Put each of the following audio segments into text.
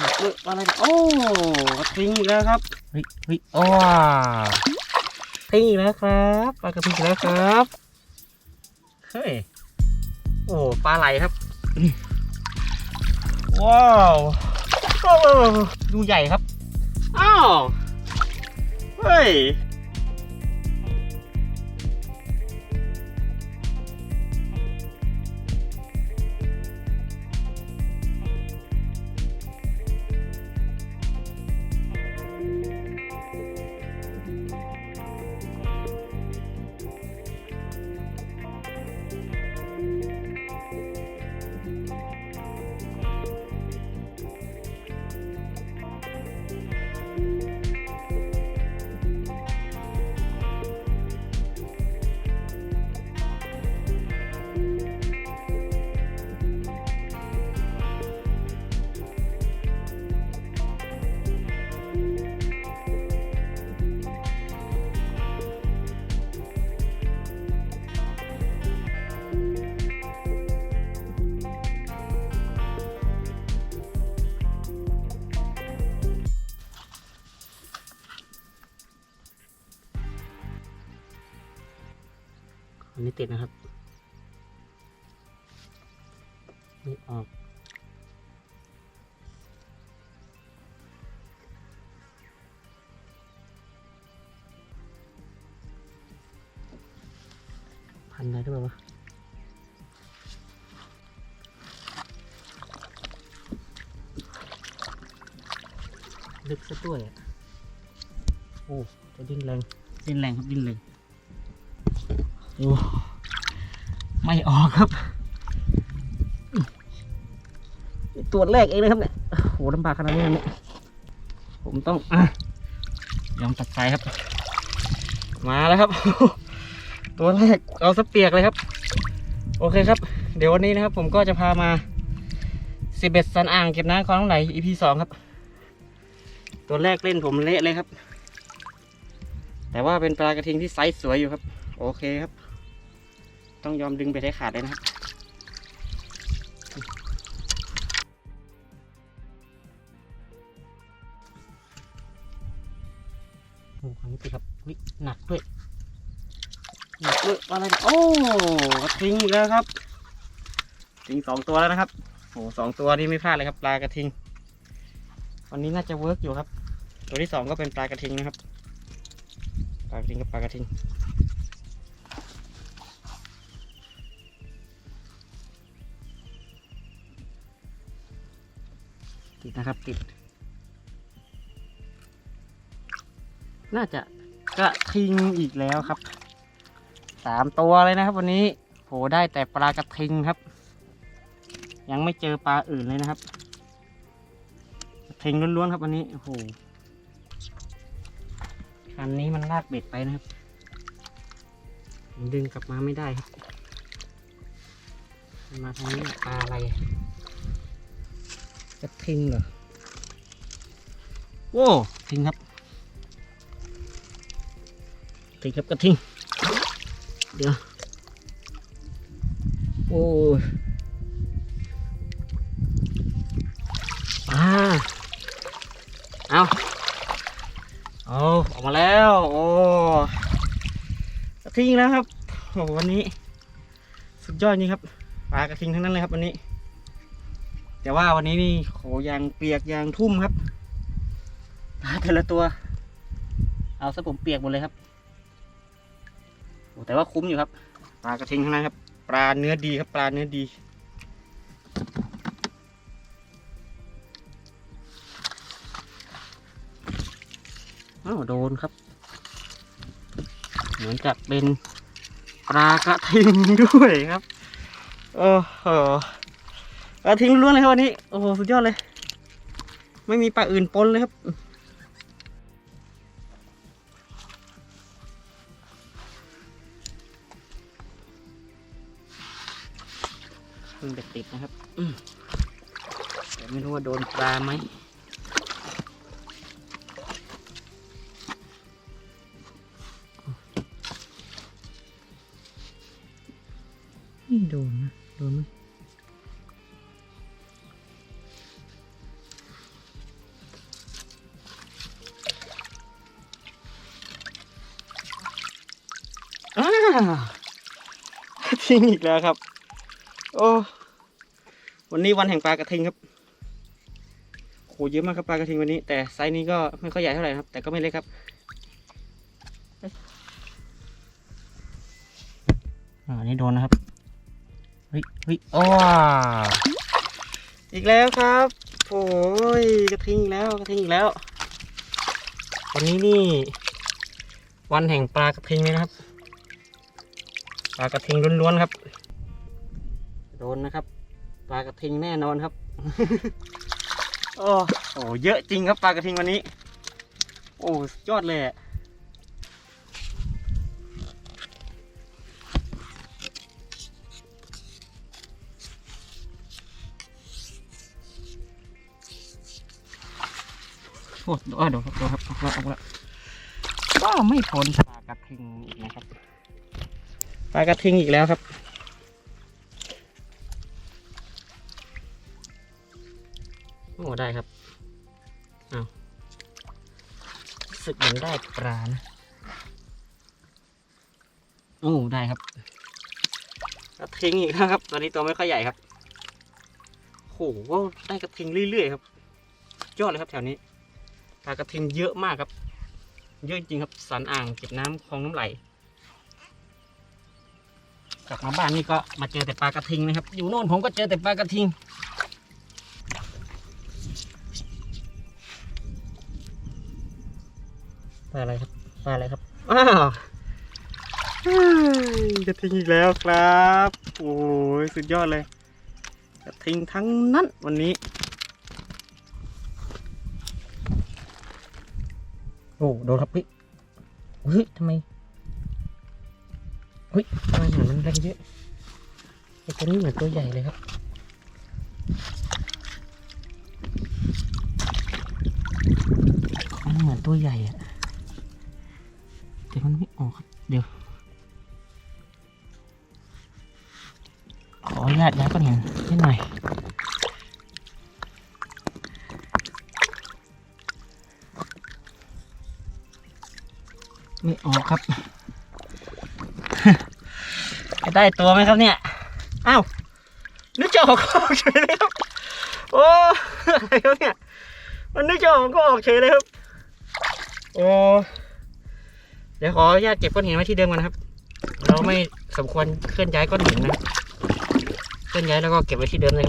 หนักเลยอะไรโอ้กระทิงอีกแล้วครับเฮ้ยเฮ้ยโอ้ทิ้งอีกแล้วครับปลากระทิงอีกแล้วครับเฮ้ยโอ้ปลาไหลครับว้าวดูใหญ่ครับอ้าวเฮ้ย อันนี้ติดนะครับ นี่ออก พันอะไรด้วยวะลึกซะด้วยอะ โอ้ จะดิ้นแรง ดิ้นแรงครับดิ้นแรงโอ้ ไม่ออกครับนี่ตัวแรกเองนะครับเนี่ยโอ้โหลำบากขนาดนี้เลยเนี่ยผมต้องอะยอมตัดใจครับ มาแล้วครับ ตัวแรกเอาสเปียกเลยครับ โอเคครับ เดี๋ยววันนี้นะครับ ผมก็จะพามาสิบเอ็ดสันอ่างเก็บน้ำคลองน้ำไหล EP สองครับ ตัวแรกเล่นผมเละเลยครับ แต่ว่าเป็นปลากระทิงที่ไซส์สวยอยู่ครับ โอเคครับ ต้องยอมดึงไปให้ขาดเลยนะครับโอ้ครั้งนี้ติดครับวิหนักด้วยหนักด้วยอะไรนะโอ้กระทิงอีกแล้วครับกระทิงสองตัวแล้วนะครับโอ้สองตัวนี้ไม่พลาดเลยครับปลากระทิง วันนี้น่าจะเวิร์กอยู่ครับ ตัวที่สองก็เป็นปลากระทิงนะครับ ปลากระทิงกับปลากระทิง ติดนะครับติด น่าจะกระทิงอีกแล้วครับสามตัวเลยนะครับ วันนี้โหได้แต่ปลากระทิงครับ ยังไม่เจอปลาอื่นเลยนะครับกระทิงล้วนๆครับวันนี้โอ้โหคันนี้มันลากเบ็ดไปนะครับดึงกลับมาไม่ได้ครับ มาทางนี้ปลาอะไร กระทิงเหรอโว้ทิงครับทิงครับกระทิง เดี๋ยว โอ้ยอ่าเอาเอาออกมาแล้ว โอ้กระทิงแล้วครับโอ้วันนี้ สุดยอดจริงครับ ปลากระทิงทั้งนั้นเลยครับวันนี้ แต่ว่าวันนี้นี่โหยางเปียกยางทุ่มครับปลาแต่ละตัว เอาซะผมเปียกหมดเลยครับโอ้แต่ว่าคุ้มอยู่ครับ ปลากระทิงทั้งนั้นครับ ปลาเนื้อดีครับ ปลาเนื้อดีอ้าวโดนครับ เหมือนจะเป็นปลากระทิงด้วยครับ โอ้โห ปลาทิ้งล้วนๆเลยครับวันนี้ โอ้โห สุดยอดเลย ไม่มีปลาอื่นปนเลยครับ เพิ่งเบ็ดติดนะครับอืมแต่ไม่รู้ว่าโดนปลาไหมไม่โดนนะ โดนไหม ทิ้งอีกแล้วครับ โอ้ วันนี้วันแห่งปลากระทิงครับโหเยอะมากครับปลากระทิงวันนี้ แต่ไซส์นี้ก็ไม่ค่อยใหญ่เท่าไหร่ครับ แต่ก็ไม่เล็กครับอ่าอันนี่โดนนะครับ เฮ้ยเฮ้ยโอ้ว้าวอีกแล้วครับ โอ้ยกระทิงอีกแล้วกระทิงอีกแล้ว วันนี้นี่ วันแห่งปลากระทิงเลยนะครับ ปลากระทิงล้วนๆครับโดนนะครับ ปลากระทิงแน่นอนครับ โอ้โหเยอะจริงครับปลากระทิงวันนี้ โอ้สุดยอดเลยอะโอ้เออเดี๋ยวครับเดี๋ยวครับเอาละเอาละก็ไม่พ้นปลากระทิงอีกนะครับ ปลากระทิงอีกแล้วครับโอ้ได้ครับเอาสึกเหมือนได้ปลานะโอ้ได้ครับกระทิงอีกแล้วครับ ตอนนี้ตัวไม่ค่อยใหญ่ครับโหได้กระทิงเรื่อยๆครับยอดเลยครับแถวนี้ปลากระทิงเยอะมากครับ เยอะจริงครับสันอ่างเก็บน้ำคลองน้ำไหล กลับมาบ้านนี่ก็มาเจอแต่ปลากระทิงนะครับ อยู่โน่นผมก็เจอแต่ปลากระทิง ปลาอะไรครับ ปลาอะไรครับ อ้าวเฮ้ยกระทิงอีกแล้วครับ โอ้ยสุดยอดเลย กระทิงทั้งนั้นวันนี้ โอ้โดนครับพี่เฮ้ยทำไม เฮ้ยทำไมหมือนมันแรงเยอะไอ้ตัวนี้เหมือนตัวใหญ่เลยครับมันเหมือนตัวใหญ่อะแต่มันไม่ออกครับ เดี๋ยว ขออนุญาตย้ายก้อนหินนิดหน่อยไม่ออกครับ จะได้ตัวไหมครับเนี่ย อ้าวนึกจะออกก็ออกเฉยเลยครับ โอ้อะไรครับเนี่ย มันนึกจะออกก็ออกเฉยเลยครับ โอ้ เดี๋ยวขออนุญาตเก็บก้อนหินไว้ที่เดิมกันนะครับ เราไม่สมควรเคลื่อนย้ายก้อนหินนะ เคลื่อนย้ายแล้วก็เก็บไว้ที่เดิมเลย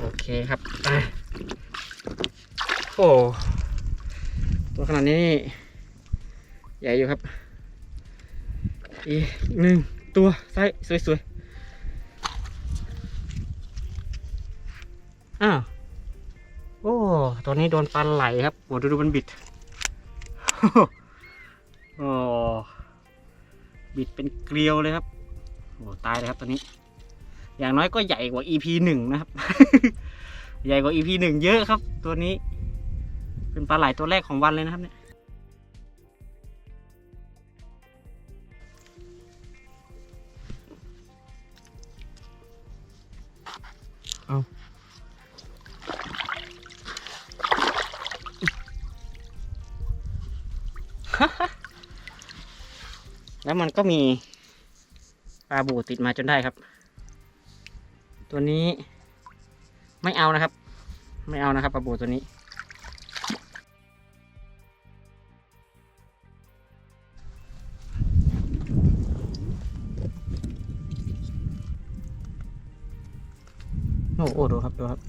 โอเคครับอะโอ้ตัวขนาดนี้ใหญ่อยู่ครับ อีกหนึ่งตัวไซส์สวยๆ อ้าว โอ้ตัวนี้โดนปลาไหลครับโอ้ดูดูมันบิด โอ้บิดเป็นเกลียวเลยครับ โอ้ตายเลยครับตัวนี้ อย่างน้อยก็ใหญ่กว่า EP หนึ่งนะครับ ใหญ่กว่า EP หนึ่งเยอะครับ ตัวนี้ เป็นปลาไหลตัวแรกของวันเลยนะครับเนี่ย แล้วมันก็มีปลาบูติดมาจนได้ครับ ตัวนี้ไม่เอานะครับ ไม่เอานะครับปลาบูตัวนี้ โอ้โหดูครับดูครับ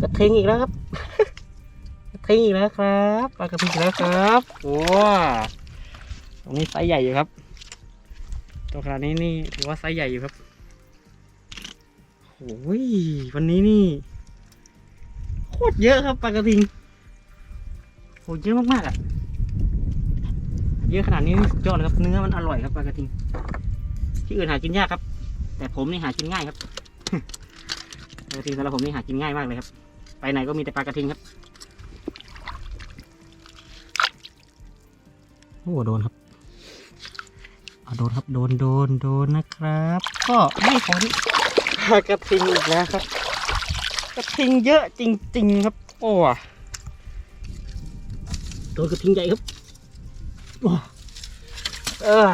กระทิงอีกแล้วครับ กระทิงอีกแล้วครับปลากระทิงอีกแล้วครับโอ้ตรงนี้ไซส์ใหญ่อยู่ครับ ตัวขนาดนี้นี่ถือว่าไซส์ใหญ่อยู่ครับโอ้ยวันนี้นี่โคตรเยอะครับปลากระทิงโหเยอะมากๆอะ เยอะขนาดนี้สุดยอดเลยครับ เนื้อมันอร่อยครับปลากระทิง ที่อื่นหากินยากครับ แต่ผมนี่หากินง่ายครับปลากระทิงสำหรับผมนี่หากินง่ายมากเลยครับ ไปไหนก็มีแต่ปลากระทิงครับ โอ้โดนครับอ่าโดนครับโดนโดนโดนนะครับ ก็ไม่พ้นปลากระทิงอีกแล้วครับกระทิงเยอะจริง ๆ ครับ โอ้ตัวกระทิงใหญ่ครับโอ้เออ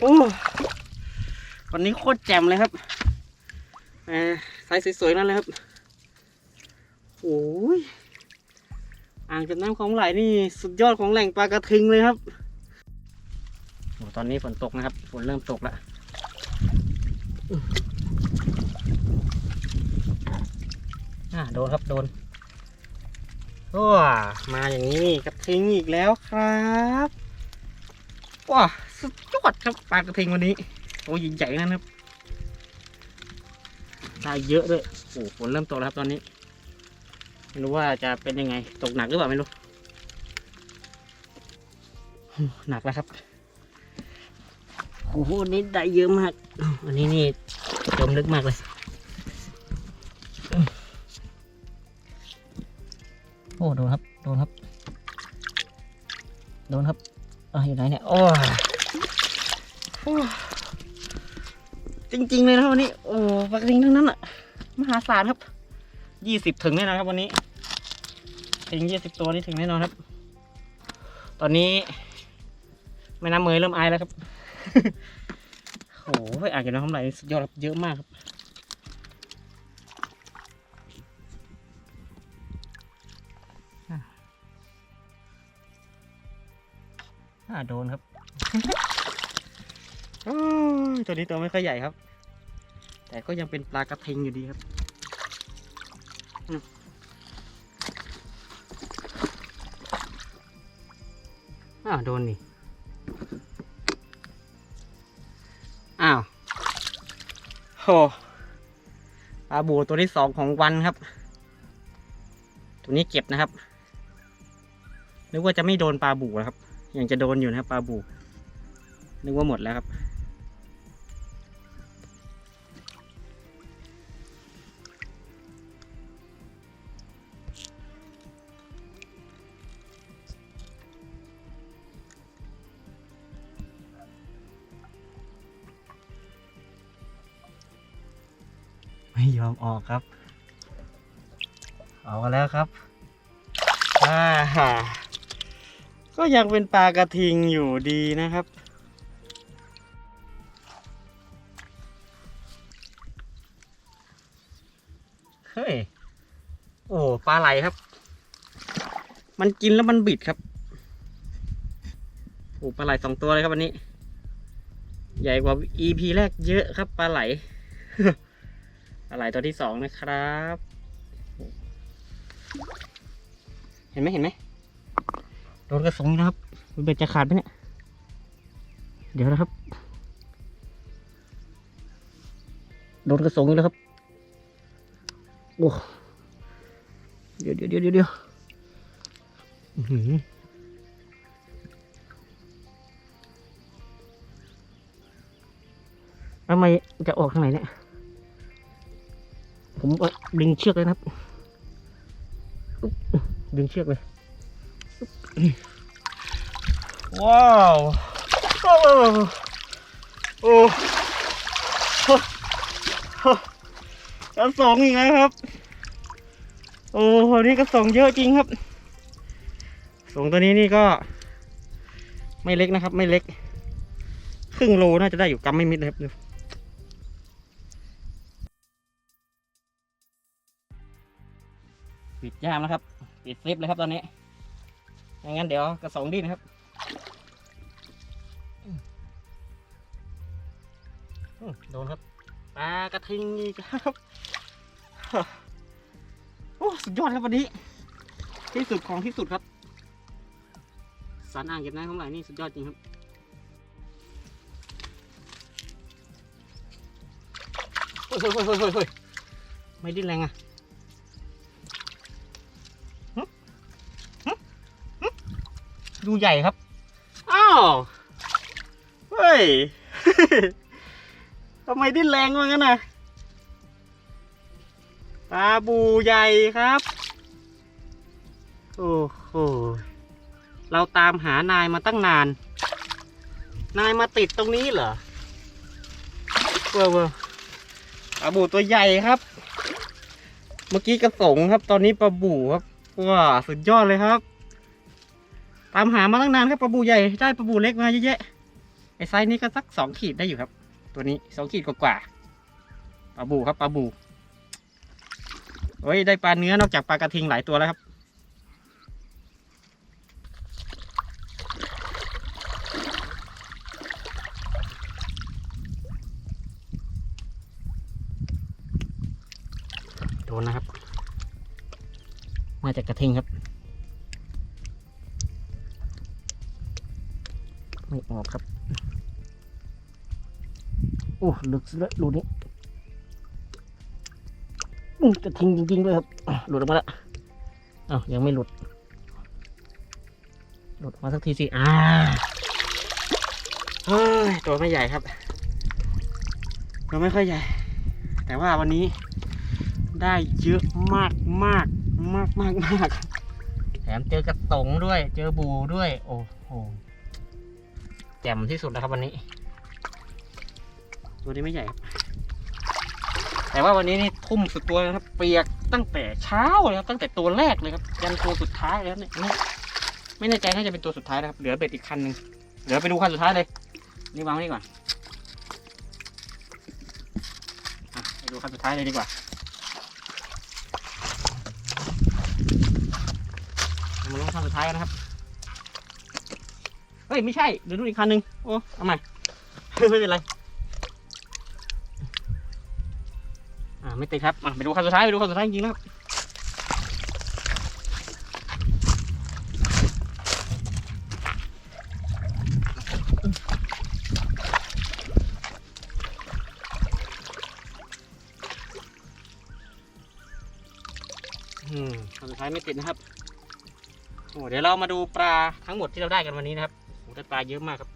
โอ้วันนี้โคตรแจ่มเลยครับแหมไซส์สวยๆนั่นเลยครับโอ้ย อ่างเก็บน้ำของไหลนี่สุดยอดของแหล่งปลากระทิงเลยครับโอ้ตอนนี้ฝนตกนะครับ ฝนเริ่มตกแล้วอ่าโดนครับโดนว้ามาอย่างนี้นี่กระทิงอีกแล้วครับว้าสุดยอดครับปลากระทิงวันนี้โอ้ยใหญ่นะครับได้เยอะด้วยโอ้ฝนเริ่มตกแล้วครับตอนนี้ ไม่รู้ว่าจะเป็นยังไง ตกหนักหรือเปล่าไม่รู้ หนักแล้วครับ โอ้โหวันนี้ได้เยอะมากวันนี้นี่จมลึกมากเลย โอ้โดนครับ โดนครับ โดนครับอะอยู่ไหนเนี่ย โอ้จริงๆเลยนะวันนี้ โอ้ปลากริงทั้งนั้นอะมหาศาลครับยี่สิบถึงแน่นอนครับวันนี้ ถึงยี่สิบตัวนี่ถึงแน่นอนครับ ตอนนี้แม่น้ำเมยเริ่มอายแล้วครับ โอ้โหอ่างเก็บน้ำทำไหลสุดยอดครับเยอะมากครับอ่าโดนครับตัวนี้ตัวไม่ค่อยใหญ่ครับ แต่ก็ยังเป็นปลากระทิงอยู่ดีครับ อ้าวโดนนี่อ้าวโหปลาบูตัวที่สองของวันครับ ตัวนี้เก็บนะครับนึกว่าจะไม่โดนปลาบูนะครับยังจะโดนอยู่นะครับปลาบูนึกว่าหมดแล้วครับ ไม่ยอมออกครับ ออกมาแล้วครับอ่าก็ยังเป็นปลากระทิงอยู่ดีนะครับเฮ้ยโอ้ปลาไหลครับ มันกินแล้วมันบิดครับโอ้ปลาไหลสองตัวเลยครับวันนี้ ใหญ่กว่า EP แรกเยอะครับปลาไหล ปลาไหลตัวที่สองนะครับ เห็นไหมเห็นไหมโดนกระสงอีกนะครับมันเบ็ดจะขาดไหมเนี่ย เดี๋ยวนะครับ โดนกระสงอีกแล้วครับ โอ้เดี๋ยวเดี๋ยวเดี๋ยวเดี๋ยวเดียวอื้อหือทำไมจะออกทางไหนเนี่ย ผมดึงเชือกเลยนะครับ ดึงเชือกเลย ว้าวโอ้กระสงอีกแล้วครับ โอ้โหนี่กระสงเยอะจริงครับสงตัวนี้นี่ก็ ไม่เล็กนะครับ ไม่เล็ก ครึ่งโลน่าจะได้อยู่กำไม่มิดนะครับ ปิดย่ามแล้วครับ ปิดซิปเลยครับตอนนี้ไม่งั้นเดี๋ยวกระสงดิ้นะครับโดนครับปลากระทิงอีกครับโอ้สุดยอดครับวันนี้ ที่สุดของที่สุดครับสารอ่างเก็บน้ำของไหลนี่สุดยอดจริงครับเฮ้ยเฮ้ยเฮ้ยเฮ้ยเฮ้ยไม่ดิ้นแรงอะ ดูใหญ่ครับ อ้าว เฮ้ย ทำไมดิ้นแรงว่างั้นน่ะ ปลาบูใหญ่ครับ โอ้โห เราตามหานายมาตั้งนาน นายมาติดตรงนี้เหรอเว้าวเว้าวปลาบูตัวใหญ่ครับ เมื่อกี้กระสงครับ ตอนนี้ปลาบูครับ ว้า สุดยอดเลยครับ ตามหามาตั้งนานครับปลาบูใหญ่ได้ปลาบูเล็กมาเยอะแยะไอไซส์นี้ก็สักสองขีดได้อยู่ครับ ตัวนี้สองขีดกว่าๆปลาบูครับปลาบูโอ้ยได้ปลาเนื้อนอกจากปลากระทิงหลายตัวแล้วครับโดนนะครับ มาจากกระทิงครับ ไม่ออกครับ โอ้ลึกซะแล้วรูนี้อื้อกระทิ้งจริงๆเลยครับ หลุดออกมาแล้วอ้าวยังไม่หลุด หลุดออกมาสักทีสิ อ่าเฮ้ยตัวไม่ใหญ่ครับ ตัวไม่ค่อยใหญ่ แต่ว่าวันนี้ได้เยอะมากมากมากมากมากแถมเจอกระตงด้วย เจอบูด้วย โอ้โห แจ่มที่สุดนะครับวันนี้ ตัวนี้ไม่ใหญ่ครับแต่ว่าวันนี้นี่ทุ่มสุดตัวนะครับ เปียกตั้งแต่เช้าเลยครับตั้งแต่ตัวแรกเลยครับยันตัวสุดท้ายแล้วเนี่ยนี่ไม่แน่ใจน่าจะเป็นตัวสุดท้ายนะครับเหลือเบ็ดอีกคันหนึ่งเดี๋ยวไปดูคันสุดท้ายเลย นี่วางไว้นี่ก่อนอะไปดูคันสุดท้ายเลยดีกว่าเรามาลงคันสุดท้ายกันนะครับ เฮ้ยไม่ใช่เดี๋ยวดูอีกคันหนึ่งโอ้เอาใหม่ไม่เป็นไรอ่าไม่ติดครับมาไปดูคันสุดท้ายไปดูคันสุดท้ายจริงๆแล้วครับอืมคันสุดท้ายไม่ติดนะครับโอ้เดี๋ยวเรามาดูปลาทั้งหมดที่เราได้กันวันนี้นะครับ โอ้ได้ปลาเยอะมากครับ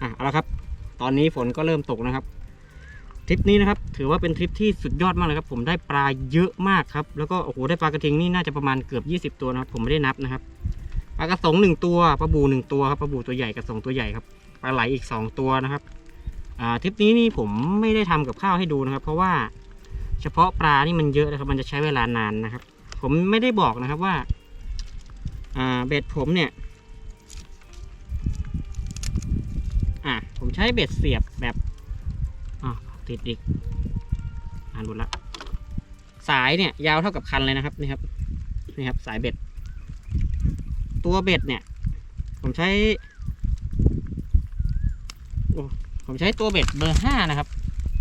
อะเอาละครับ ตอนนี้ฝนก็เริ่มตกนะครับทริปนี้นะครับ ถือว่าเป็นทริปที่สุดยอดมากเลยครับ ผมได้ปลาเยอะมากครับ แล้วก็โอ้โหได้ปลากระทิงนี่น่าจะประมาณเกือบ 20 ตัวนะครับ ผมไม่ได้นับนะครับปลากระสงหนึ่งตัวปลาบูหนึ่งตัวครับปลาบูตัวใหญ่กระสงตัวใหญ่ครับปลาไหลอีกสองตัวนะครับ อ่าทริปนี้นี่ผมไม่ได้ทำกับข้าวให้ดูนะครับ เพราะว่าเฉพาะปลานี่มันเยอะนะครับ มันจะใช้เวลานานนะครับ ผมไม่ได้บอกนะครับว่า อ่าเบ็ดผมเนี่ย ผมใช้เบ็ดเสียบแบบอ่าติดอีกอ่านหมดละสายเนี่ยยาวเท่ากับคันเลยนะครับนี่ครับนี่ครับ สายเบ็ด ตัวเบ็ดเนี่ย ผมใช้โอ้ผมใช้ตัวเบ็ดเบอร์ห้านะครับ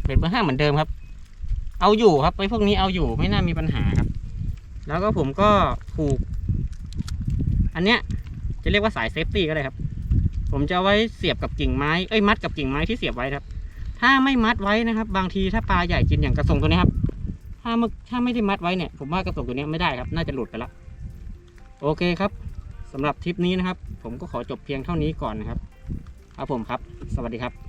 เบ็ดเบอร์ห้าเหมือนเดิมครับ เอาอยู่ครับไอ้พวกนี้เอาอยู่ไม่น่ามีปัญหาครับ แล้วก็ผมก็ผูก อันเนี้ยจะเรียกว่าสายเซฟตี้ก็ได้ครับ ผมจะไว้เสียบกับกิ่งไม้เอ้ยมัดกับกิ่งไม้ที่เสียบไว้ครับ ถ้าไม่มัดไว้นะครับ บางทีถ้าปลาใหญ่กินอย่างกระสงตัวนี้ครับ ถ้ามึกถ้าไม่ได้มัดไว้เนี่ย ผมว่ากระสงตัวนี้ไม่ได้ครับ น่าจะหลุดไปละโอเคครับสำหรับทริปนี้นะครับ ผมก็ขอจบเพียงเท่านี้ก่อนนะครับครับผมครับ สวัสดีครับ